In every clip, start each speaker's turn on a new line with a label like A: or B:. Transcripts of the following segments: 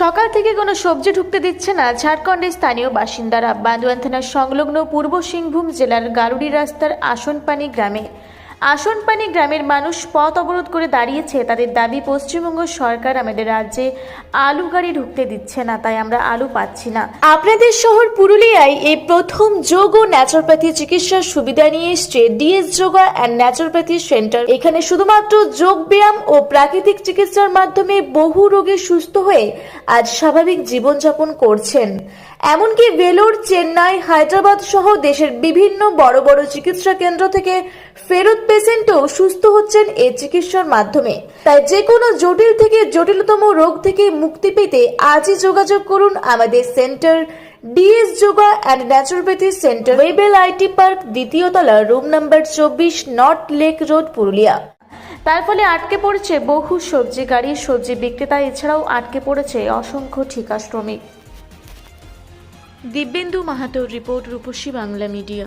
A: সকাল থেকে কোনো সবজি ঢুকতে দিচ্ছে না ঝাড়খণ্ডের স্থানীয় বাসিন্দারা। বান্দোয়ান থানার সংলগ্ন পূর্ব সিংভূম জেলার গারুড়ি রাস্তার আসনপানি গ্রামে আসনপানি গ্রামের মানুষ পথ অবরোধ করে দাঁড়িয়েছে। তাদের দাবি, পশ্চিমবঙ্গ সরকার আমাদের রাজ্যে আলু গাড়ি ঢুকতে দিচ্ছে না, তাই আমরা আলু পাচ্ছি না। আপনাদের শহর পুরুলিয়ায় এই প্রথম যোগ ও ন্যাচুরোপ্যাথি চিকিৎসার সুবিধা নিয়ে এসছে DS yoga and naturopathy centre এখানে শুধুমাত্র যোগ ব্যায়াম ও প্রাকৃতিক চিকিৎসার মাধ্যমে বহু রোগে সুস্থ হয়ে আজ স্বাভাবিক জীবনযাপন করছেন। এমনকি ভেলোর চেন্নাই, হায়দ্রাবাদ সহ দেশের বিভিন্ন বড় বড় চিকিৎসা কেন্দ্র থেকে ফেরত পেশেন্টও সুস্থ হচ্ছেন এই চিকিৎসার মাধ্যমে। তাই যে কোনো জটিল থেকে জটিলতম রোগ থেকে মুক্তি পেতে আজই যোগাযোগ করুন আমাদের centre, DS yoga and naturopathy centre Webel IT park, দ্বিতীয় তলা, রুম নাম্বার চব্বিশ, নর্থ লেক রোড, পুরুলিয়া। তার ফলে আটকে পড়েছে বহু সবজি গাড়ি, সবজি বিক্রেতা, এছাড়াও আটকে পড়েছে অসংখ্য ঠিকা শ্রমিক দিব্যেন্দু মাহাতোর রিপোর্ট রূপসী বাংলা মিডিয়া।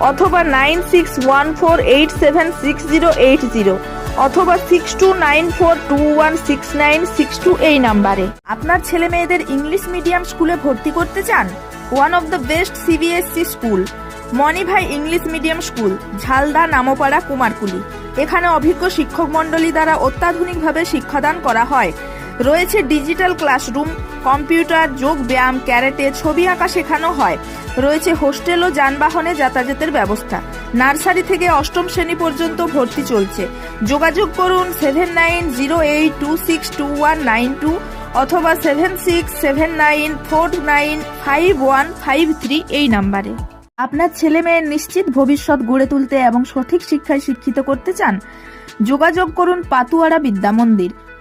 B: অথবা nine six one four eight seven six zero eight zero অথবা six two nine four two one six nine six two এই নাম্বারে। আপনার ছেলে মেয়েদের ইংলিশ মিডিয়াম স্কুলে ভর্তি করতে চান? One of the best CBSE school, Manibhai English medium school, Jhalda Nampara Kumarkuli. এখানে অভিজ্ঞ শিক্ষক মণ্ডলী দ্বারা অত্যাধুনিকভাবে শিক্ষাদান করা হয়। রয়েছে ডিজিটাল ক্লাসরুম, কম্পিউটার, যোগ ব্যায়াম, ক্যারেটে, ছবি আঁকা শেখানো হয়। রয়েছে হোস্টেল ও যানবাহনে যাতায়াতের ব্যবস্থা। নার্সারি থেকে অষ্টম শ্রেণি পর্যন্ত ভর্তি চলছে। যোগাযোগ করুন seven nine zero eight two six two one nine two অথবা seven six seven nine four nine five one five three এই নাম্বারে। আপনার ছেলে মেয়ের নিশ্চিত ভবিষ্যৎ গড়ে তুলতে এবং সঠিক শিক্ষায় শিক্ষিত করতে চান? যোগাযোগ করুন পাতুয়ারা বিদ্যা মন্দির।